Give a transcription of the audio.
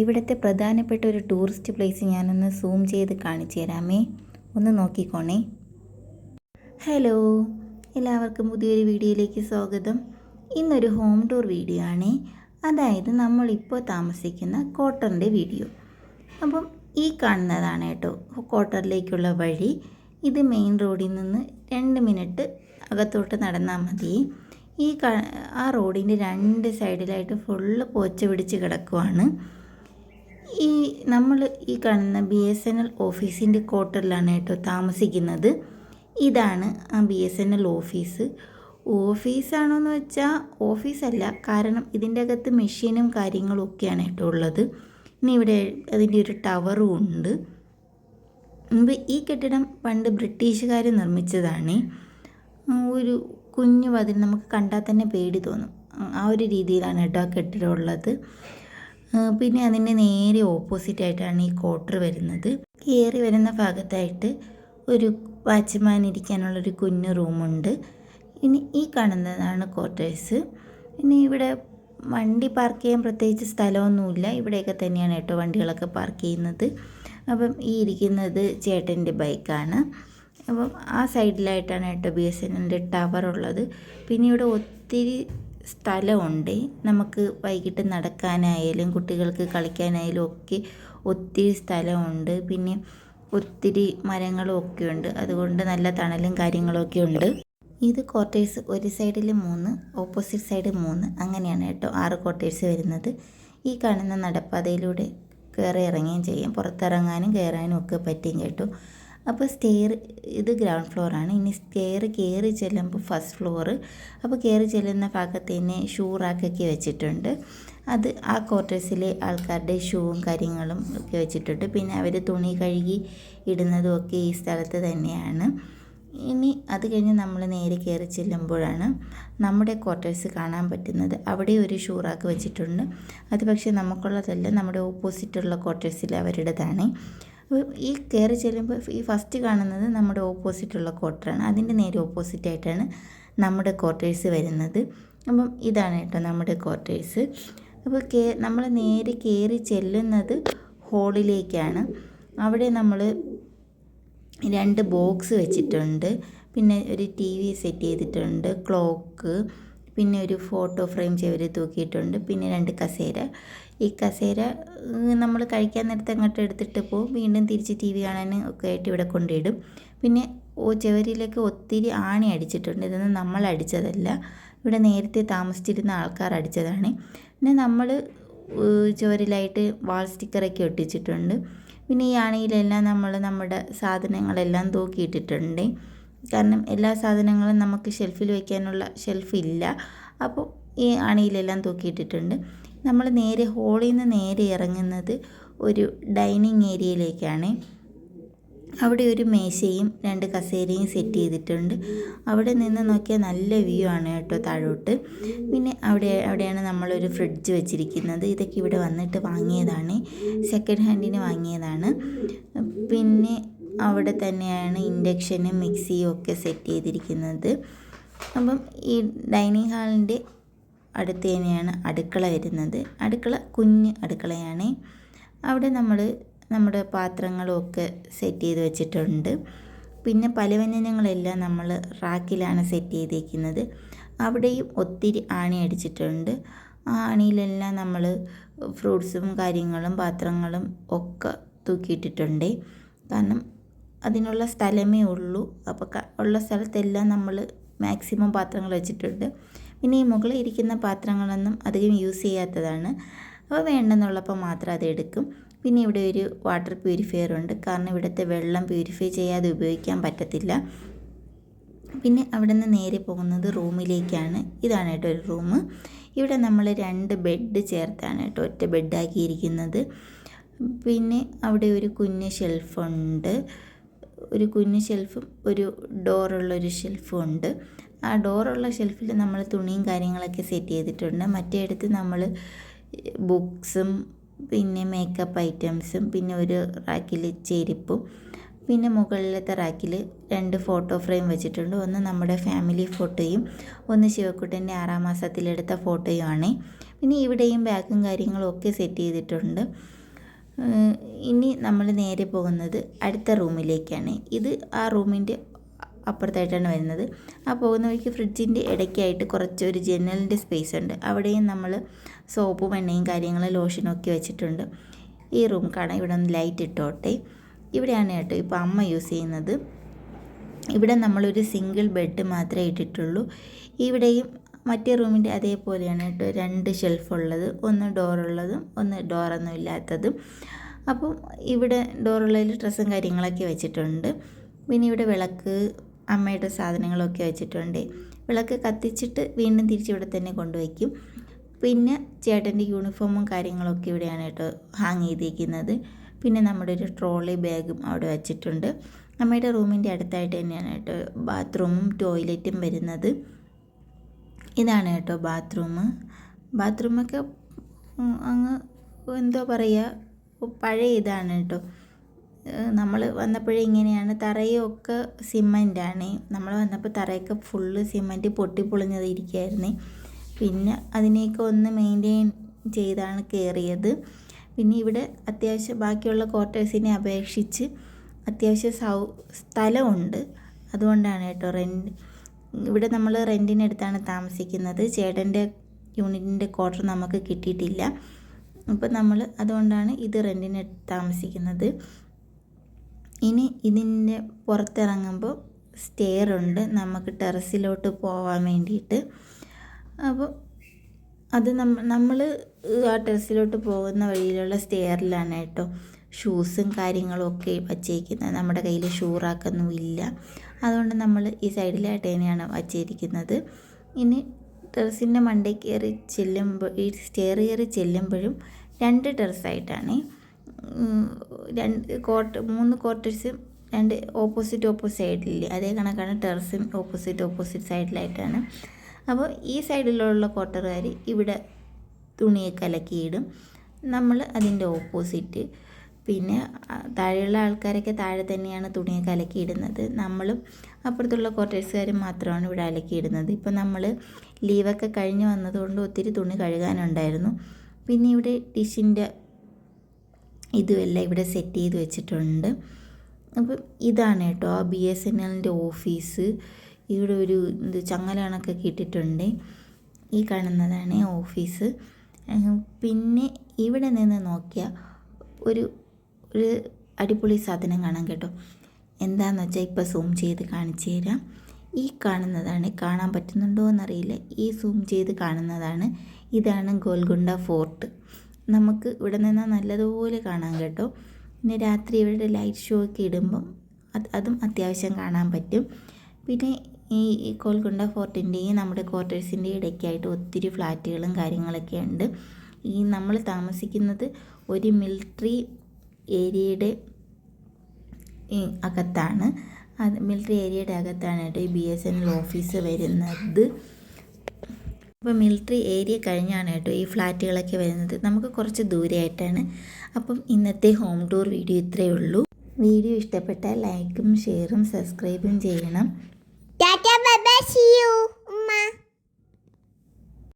ഇവിടുത്തെ പ്രധാനപ്പെട്ട ഒരു ടൂറിസ്റ്റ് പ്ലേസ് ഞാനൊന്ന് സൂം ചെയ്ത് കാണിച്ചു തരാമേ. ഒന്ന് നോക്കിക്കോണേ. ഹലോ എല്ലാവർക്കും പുതിയൊരു വീഡിയോയിലേക്ക് സ്വാഗതം. ഇന്നൊരു ഹോം ടൂർ വീഡിയോ ആണേ. അതായത് നമ്മളിപ്പോൾ താമസിക്കുന്ന കോട്ടറിന്റെ വീഡിയോ. അപ്പം ഈ കാണുന്നതാണ് കേട്ടോ കോട്ടറിലേക്കുള്ള വഴി. ഇത് മെയിൻ റോഡിൽ നിന്ന് രണ്ട് മിനിറ്റ് അകത്തോട്ട് നടന്നാൽ മതി. ഈ ആ റോഡിന്റെ രണ്ട് സൈഡിലായിട്ട് ഫുള്ള് പോച്ച പിടിച്ച് കിടക്കുവാണ്. ഈ നമ്മൾ ഈ കാണുന്ന ബി എസ് എൻ എൽ ഓഫീസിന്റെ ക്വാർട്ടറിലാണ് കേട്ടോ താമസിക്കുന്നത്. ഇതാണ് ആ B S N L office. ഓഫീസാണോ എന്ന് വെച്ചാൽ ഓഫീസല്ല കാരണം ഇതിന്റെ അകത്ത് മെഷീനും കാര്യങ്ങളും ഒക്കെയാണ് കേട്ടോ ഉള്ളത്. ഇനി ഇവിടെ അതിന്റെ ഒരു ടവറും ഉണ്ട്. മുമ്പ് ഈ കെട്ടിടം പണ്ട് ബ്രിട്ടീഷുകാർ നിർമ്മിച്ചതാണ്. ഒരു കുഞ്ഞു വതിൽ നമുക്ക് കണ്ടാൽ തന്നെ പേടി തോന്നും. ആ ഒരു രീതിയിലാണ് കേട്ടോ ആ കെട്ടിടം ഉള്ളത്. പിന്നെ അതിന്റെ നേരെ ഓപ്പോസിറ്റ് ആയിട്ടാണ് ഈ ക്വാർട്ടർ വരുന്നത്. കയറി വരുന്ന ഭാഗത്തായിട്ട് ഒരു വാച്ച്മാൻ ഇരിക്കാനുള്ളൊരു കുഞ്ഞു റൂമുണ്ട് ഇനി ഈ കാണുന്നതാണ് ക്വാർട്ടേഴ്സ് ഇനി ഇവിടെ വണ്ടി പാർക്ക് ചെയ്യാൻ പ്രത്യേകിച്ച് സ്ഥലമൊന്നുമില്ല. ഇവിടെയൊക്കെ തന്നെയാണ് കേട്ടോ വണ്ടികളൊക്കെ പാർക്ക് ചെയ്യുന്നത്. അപ്പം ഈ ഇരിക്കുന്നത് ചേട്ടന്റെ ബൈക്കാണ് അപ്പം ആ സൈഡിലായിട്ടാണ് കേട്ടോ ബി എസ് എൻ ടവർ ഉള്ളത്. പിന്നെ ഇവിടെ ഒത്തിരി സ്ഥലമുണ്ട്. നമുക്ക് വൈകിട്ട് നടക്കാനായാലും കുട്ടികൾക്ക് കളിക്കാനായാലും ഒക്കെ ഒത്തിരി സ്ഥലമുണ്ട്. പിന്നെ ഒത്തിരി മരങ്ങളും ഒക്കെ ഉണ്ട് അതുകൊണ്ട് നല്ല തണലും കാര്യങ്ങളൊക്കെ ഉണ്ട്. ഇത് ക്വാർട്ടേഴ്സ് ഒരു സൈഡിൽ മൂന്ന് ഓപ്പോസിറ്റ് സൈഡ് മൂന്ന്. അങ്ങനെയാണ് കേട്ടോ ആറ് ക്വാർട്ടേഴ്സ് വരുന്നത്. ഈ കാണുന്ന നടപ്പാതയിലൂടെ കയറി ഇറങ്ങുകയും ചെയ്യാം. പുറത്തിറങ്ങാനും കയറാനും ഒക്കെ പറ്റും കേട്ടോ. അപ്പോൾ സ്റ്റെയർ ഇത് ഗ്രൗണ്ട് ഫ്ലോറാണ് ഇനി സ്റ്റെയർ കയറി ചെല്ലുമ്പോൾ ഫസ്റ്റ് ഫ്ലോർ അപ്പോൾ കയറി ചെല്ലുന്ന ഭാഗത്ത് തന്നെ ഷൂ റാക്കൊക്കെ വെച്ചിട്ടുണ്ട്. അത് ആ ക്വാർട്ടേഴ്സിലെ ആൾക്കാരുടെ ഷൂവും കാര്യങ്ങളും ഒക്കെ വെച്ചിട്ടുണ്ട്. പിന്നെ അവർ തുണി കഴുകി ഇടുന്നതും ഒക്കെ ഈ സ്ഥലത്ത് തന്നെയാണ്. ഇനി അത് കഴിഞ്ഞ് നമ്മൾ നേരെ കയറി ചെല്ലുമ്പോഴാണ് നമ്മുടെ ക്വാർട്ടേഴ്സ് കാണാൻ പറ്റുന്നത്. അവിടെ ഒരു ഷൂറാക്ക് വെച്ചിട്ടുണ്ട്. അത് പക്ഷേ നമുക്കുള്ളതല്ല നമ്മുടെ ഓപ്പോസിറ്റുള്ള ക്വാർട്ടേഴ്സിൽ അവരുടേതാണ്. ഈ കയറി ചെല്ലുമ്പോൾ ഈ ഫസ്റ്റ് കാണുന്നത് നമ്മുടെ ഓപ്പോസിറ്റുള്ള ക്വാർട്ടറാണ് അതിന്റെ നേരെ ഓപ്പോസിറ്റായിട്ടാണ് നമ്മുടെ ക്വാർട്ടേഴ്സ് വരുന്നത്. അപ്പം ഇതാണ് കേട്ടോ നമ്മുടെ ക്വാർട്ടേഴ്സ് അപ്പോൾ കേ നമ്മൾ നേരെ കയറി ചെല്ലുന്നത് ഹോളിലേക്കാണ് അവിടെ നമ്മൾ രണ്ട് ബോക്സ് വെച്ചിട്ടുണ്ട്. പിന്നെ ഒരു ടി വി സെറ്റ് ചെയ്തിട്ടുണ്ട്. ക്ലോക്ക് പിന്നെ ഒരു ഫോട്ടോ ഫ്രെയിം ചെവര് തൂക്കിയിട്ടുണ്ട്. പിന്നെ രണ്ട് കസേര. ഈ കസേര നമ്മൾ കഴിക്കാൻ നേരത്തെ അങ്ങോട്ട് എടുത്തിട്ട് പോകും. വീണ്ടും തിരിച്ച് ടി വി കാണാൻ ഒക്കെ ആയിട്ട് ഇവിടെ കൊണ്ടിടും പിന്നെ ഓ ചെവരിയിലേക്ക് ഒത്തിരി ആണി അടിച്ചിട്ടുണ്ട്. ഇതൊന്നും നമ്മൾ അടിച്ചതല്ല. ഇവിടെ നേരത്തെ താമസിച്ചിരുന്ന ആൾക്കാർ അടിച്ചതാണ്. പിന്നെ നമ്മൾ ചുവരിലായിട്ട് വാൾ സ്റ്റിക്കറൊക്കെ ഒട്ടിച്ചിട്ടുണ്ട്. പിന്നെ ഈ ആണിയിലെല്ലാം നമ്മൾ നമ്മുടെ സാധനങ്ങളെല്ലാം തൂക്കിയിട്ടിട്ടുണ്ട്. കാരണം എല്ലാ സാധനങ്ങളും നമുക്ക് ഷെൽഫിൽ വയ്ക്കാനുള്ള ഷെൽഫ് ഇല്ല. അപ്പോൾ ഈ അണിയിലെല്ലാം തൂക്കിയിട്ടിട്ടുണ്ട്. നമ്മൾ നേരെ ഹോളിൽ നിന്ന് നേരെ ഇറങ്ങുന്നത് ഒരു ഡൈനിങ് ഏരിയയിലേക്കാണ് അവിടെ ഒരു മേശയും രണ്ട് കസേരയും സെറ്റ് ചെയ്തിട്ടുണ്ട്. അവിടെ നിന്ന് നോക്കിയാൽ നല്ല വ്യൂ ആണ് കേട്ടോ താഴോട്ട്. പിന്നെ അവിടെ അവിടെയാണ് നമ്മളൊരു ഫ്രിഡ്ജ് വെച്ചിരിക്കുന്നത്. ഇതൊക്കെ ഇവിടെ വന്നിട്ട് വാങ്ങിയതാണ്. സെക്കൻഡ് ഹാൻഡിന് വാങ്ങിയതാണ്. പിന്നെ അവിടെ തന്നെയാണ് ഇൻഡക്ഷനും മിക്സിയും ഒക്കെ സെറ്റ് ചെയ്തിരിക്കുന്നത്. അപ്പം ഈ ഡൈനിങ് ഹാളിന്റെ അടുത്ത് തന്നെയാണ് അടുക്കള വരുന്നത്. അടുക്കള കുഞ്ഞ് അടുക്കളയാണ്. അവിടെ നമ്മൾ നമ്മുടെ പാത്രങ്ങളും സെറ്റ് ചെയ്ത് വെച്ചിട്ടുണ്ട്. പിന്നെ പലവ്യഞ്ജനങ്ങളെല്ലാം നമ്മൾ റാക്കിലാണ് സെറ്റ് ചെയ്തിരിക്കുന്നത് അവിടെയും ഒത്തിരി ആണി അടിച്ചിട്ടുണ്ട്. ആ ആണിയിലെല്ലാം നമ്മൾ ഫ്രൂട്ട്സും കാര്യങ്ങളും പാത്രങ്ങളും ഒക്കെ തൂക്കിയിട്ടിട്ടുണ്ട്. കാരണം അതിനുള്ള സ്ഥലമേ ഉള്ളൂ. അപ്പോൾ ഉള്ള സ്ഥലത്തെല്ലാം നമ്മൾ മാക്സിമം പാത്രങ്ങൾ വെച്ചിട്ടുണ്ട്. പിന്നെ ഈ മുകളിൽ ഇരിക്കുന്ന പാത്രങ്ങളൊന്നും അധികം യൂസ് ചെയ്യാത്തതാണ്. അപ്പോൾ വേണ്ടെന്നുള്ളപ്പോൾ മാത്രം അത് എടുക്കും. പിന്നെ ഇവിടെ ഒരു വാട്ടർ പ്യൂരിഫയർ ഉണ്ട്. കാരണം ഇവിടുത്തെ വെള്ളം പ്യൂരിഫൈ ചെയ്യാതെ ഉപയോഗിക്കാൻ പറ്റത്തില്ല. പിന്നെ അവിടെ നിന്ന് നേരെ പോകുന്നത് റൂമിലേക്കാണ്. ഇതാണ് കേട്ടോ ഒരു റൂം. ഇവിടെ നമ്മൾ രണ്ട് ബെഡ് ചേർത്താണ് കേട്ടോ ഒറ്റ ബെഡാക്കിയിരിക്കുന്നത് പിന്നെ അവിടെ ഒരു കുഞ്ഞ് ഷെൽഫുണ്ട് ഒരു കുഞ്ഞു ഷെൽഫും ഒരു ഡോറുള്ളൊരു ഷെൽഫും ഉണ്ട്. ആ ഡോറുള്ള ഷെൽഫിൽ നമ്മൾ തുണിയും കാര്യങ്ങളൊക്കെ സെറ്റ് ചെയ്തിട്ടുണ്ട്. മറ്റേ അടുത്ത് നമ്മൾ ബുക്സും പിന്നെ മേക്കപ്പ് ഐറ്റംസും പിന്നെ ഒരു റാക്കിൽ ചെരുപ്പും പിന്നെ മുകളിലത്തെ റാക്കിൽ രണ്ട് ഫോട്ടോ ഫ്രെയിം വെച്ചിട്ടുണ്ട്. ഒന്ന് നമ്മുടെ ഫാമിലി ഫോട്ടോയും ഒന്ന് ശിവക്കുട്ടന്റെ ആറാം മാസത്തിലെടുത്ത ഫോട്ടോയും ആണ് പിന്നെ ഇവിടെയും ബാഗും കാര്യങ്ങളും ഒക്കെ സെറ്റ് ചെയ്തിട്ടുണ്ട്. ഇനി നമ്മൾ നേരെ പോകുന്നത് അടുത്ത റൂമിലേക്കാണ്. ഇത് ആ റൂമിന്റെ അപ്പുറത്തായിട്ടാണ് വരുന്നത്. ആ പോകുന്ന വഴിക്ക് ഫ്രിഡ്ജിന്റെ ഇടയ്ക്കായിട്ട് കുറച്ചൊരു ജനലിന്റെ സ്പേസ് ഉണ്ട്. അവിടെയും നമ്മൾ സോപ്പും എണ്ണയും കാര്യങ്ങളും ലോഷനും ഒക്കെ വെച്ചിട്ടുണ്ട്. ഈ റൂം കാണാം ഇവിടെ ഒന്ന് ലൈറ്റ് ഇട്ടോട്ടെ. ഇവിടെയാണ് കേട്ടോ ഇപ്പോൾ അമ്മ യൂസ് ചെയ്യുന്നത്. ഇവിടെ നമ്മളൊരു സിംഗിൾ ബെഡ് മാത്രമേ ഇട്ടിട്ടുള്ളൂ. ഇവിടെയും മറ്റേ റൂമിന്റെ അതേപോലെയാണ് കേട്ടോ. രണ്ട് ഷെൽഫുള്ളത് ഒന്ന് ഡോറുള്ളതും ഒന്ന് ഡോറൊന്നും ഇല്ലാത്തതും. അപ്പം ഇവിടെ ഡോറുള്ളതിൽ ഡ്രസ്സും കാര്യങ്ങളൊക്കെ വെച്ചിട്ടുണ്ട്. പിന്നെ ഇവിടെ വിളക്ക് അമ്മയുടെ സാധനങ്ങളൊക്കെ വെച്ചിട്ടുണ്ട്. വിളക്ക് കത്തിച്ചിട്ട് വീണ്ടും തിരിച്ച് ഇവിടെ തന്നെ കൊണ്ടുവയ്ക്കും. പിന്നെ ചേട്ടന്റെ യൂണിഫോമും കാര്യങ്ങളൊക്കെ ഇവിടെയാണ് കേട്ടോ ഹാങ് ചെയ്തിരിക്കുന്നത്. പിന്നെ നമ്മുടെ ഒരു ട്രോളി ബാഗും അവിടെ വെച്ചിട്ടുണ്ട്. അമ്മയുടെ റൂമിന്റെ അടുത്തായിട്ട് തന്നെയാണ് കേട്ടോ ബാത്റൂമും ടോയ്ലറ്റും വരുന്നത്. ഇതാണ് കേട്ടോ ബാത്റൂം ബാത്റൂമൊക്കെ അങ്ങ് എന്തോ പറയുക പഴയ ഇതാണ് കേട്ടോ. നമ്മൾ വന്നപ്പോഴേ ഇങ്ങനെയാണ്. തറയൊക്കെ സിമന്റാണ് നമ്മൾ വന്നപ്പോൾ തറയൊക്കെ ഫുള്ള് സിമന്റ് പൊട്ടിപ്പൊളിഞ്ഞതിരിക്കുകയായിരുന്നേ പിന്നെ അതിനെയൊക്കെ ഒന്ന് മെയിന്റെയിൻ ചെയ്താണ് കയറിയത് പിന്നെ ഇവിടെ അത്യാവശ്യം ബാക്കിയുള്ള ക്വാർട്ടേഴ്സിനെ അപേക്ഷിച്ച് അത്യാവശ്യം സൗ സ്ഥലമുണ്ട്. അതുകൊണ്ടാണ് കേട്ടോ റെന്റ് ഇവിടെ നമ്മൾ റെന്റിനെടുത്താണ് താമസിക്കുന്നത്. ചേട്ടന്റെ യൂണിറ്റിന്റെ ക്വാർട്ടർ നമുക്ക് കിട്ടിയിട്ടില്ല. അപ്പം നമ്മൾ അതുകൊണ്ടാണ് ഇത് റെന്റിന് താമസിക്കുന്നത്. ഇനി ഇതിന്റെ പുറത്തിറങ്ങുമ്പോൾ സ്റ്റെയർ ഉണ്ട് നമുക്ക് ടെറസിലോട്ട് പോകാൻ വേണ്ടിയിട്ട്. അപ്പോൾ അത് നമ്മ നമ്മൾ ആ ടെറസിലോട്ട് പോകുന്ന വഴിയിലുള്ള സ്റ്റെയറിലാണ് കേട്ടോ. ഷൂസും കാര്യങ്ങളും ഒക്കെ വച്ചേക്കുന്നത്. നമ്മുടെ കയ്യിൽ ഷൂ റാക്കൊന്നും ഇല്ല അതുകൊണ്ട് നമ്മൾ ഈ സൈഡിലായിട്ട് തന്നെയാണ് വച്ചിരിക്കുന്നത്. ഇനി ടെറസിന്റെ മണ്ടേ കയറി ചെല്ലുമ്പോൾ ഈ സ്റ്റെയർ കയറി ചെല്ലുമ്പോഴും രണ്ട് ടെറസായിട്ടാണ് രണ്ട് കോട്ട് മൂന്ന് ക്വാർട്ടേഴ്സും രണ്ട് ഓപ്പോസിറ്റ് ഓപ്പോസിറ്റ് സൈഡിലില്ലേ അതേ കണക്കാണ് ടെറസും ഓപ്പോസിറ്റ് ഓപ്പോസിറ്റ് സൈഡിലായിട്ടാണ്. അപ്പോൾ ഈ സൈഡിലുള്ള കോട്ടറുകാർ ഇവിടെ തുണിയെ കലക്കിയിടും നമ്മൾ അതിന്റെ ഓപ്പോസിറ്റ്. പിന്നെ താഴെയുള്ള ആൾക്കാരൊക്കെ താഴെ തന്നെയാണ് തുണിയെ കലക്കിയിടുന്നത് നമ്മളും അപ്പുറത്തുള്ള ക്വാർട്ടേഴ്സുകാരും മാത്രമാണ് ഇവിടെ അലക്കിയിടുന്നത്. ഇപ്പോൾ നമ്മൾ ലീവൊക്കെ കഴിഞ്ഞ് വന്നതുകൊണ്ട് ഒത്തിരി തുണി കഴുകാനുണ്ടായിരുന്നു. പിന്നെ ഇവിടെ ഡിഷിന്റെ ഇതുമെല്ലാം ഇവിടെ സെറ്റ് ചെയ്ത് വെച്ചിട്ടുണ്ട്. അപ്പം ഇതാണ് കേട്ടോ ബി എസ് എൻ എല്ലിന്റെ ഓഫീസ്. ഇവിടെ ഒരു ഇത് ചങ്ങലണൊക്കെ കിട്ടിയിട്ടുണ്ട് ഈ കാണുന്നതാണ് ഓഫീസ്. പിന്നെ ഇവിടെ നിന്ന് നോക്കിയാൽ ഒരു ഒരു അടിപൊളി സാധനം കാണാം കേട്ടോ. എന്താണെന്ന് വെച്ചാൽ ഇപ്പോൾ സൂം ചെയ്ത് കാണിച്ചു തരാം. ഈ കാണുന്നതാണ് കാണാൻ പറ്റുന്നുണ്ടോ എന്നറിയില്ല. ഈ സൂം ചെയ്ത് കാണുന്നതാണ്. ഇതാണ് ഗോൽഗുണ്ട ഫോർട്ട്. നമുക്ക് ഇവിടെ നിന്ന് നല്ലതുപോലെ കാണാം കേട്ടോ. പിന്നെ രാത്രി ഇവിടെ ലൈറ്റ് ഷോ ഒക്കെ ഇടുമ്പം അതും അത്യാവശ്യം കാണാൻ പറ്റും. പിന്നെ ഈ ഗോൽഗുണ്ട ഫോർട്ടിന്റെയും നമ്മുടെ ക്വാർട്ടേഴ്സിന്റെയും ഇടയ്ക്കായിട്ട് ഒത്തിരി ഫ്ലാറ്റുകളും കാര്യങ്ങളൊക്കെ ഉണ്ട്. ഈ നമ്മൾ താമസിക്കുന്നത് ഒരു മിലിറ്ററി ഏരിയയുടെ അകത്താണ്. അത് മിലിറ്ററി ഏരിയയുടെ അകത്താണ് കേട്ടോ ഈ B S N L office വരുന്നത്. അപ്പോൾ മിലിറ്ററി ഏരിയ കഴിഞ്ഞാണ് കേട്ടോ ഈ ഫ്ലാറ്റുകളൊക്കെ വരുന്നത്. നമുക്ക് കുറച്ച് ദൂരെയായിട്ടാണ്. അപ്പം ഇന്നത്തെ ഹോം ടൂർ വീഡിയോ ഇത്രയേ ഉള്ളൂ. വീഡിയോ ഇഷ്ടപ്പെട്ടാൽ ലൈക്കും ഷെയറും സബ്സ്ക്രൈബും ചെയ്യണം. Tata bye bye see you ഉമ്മ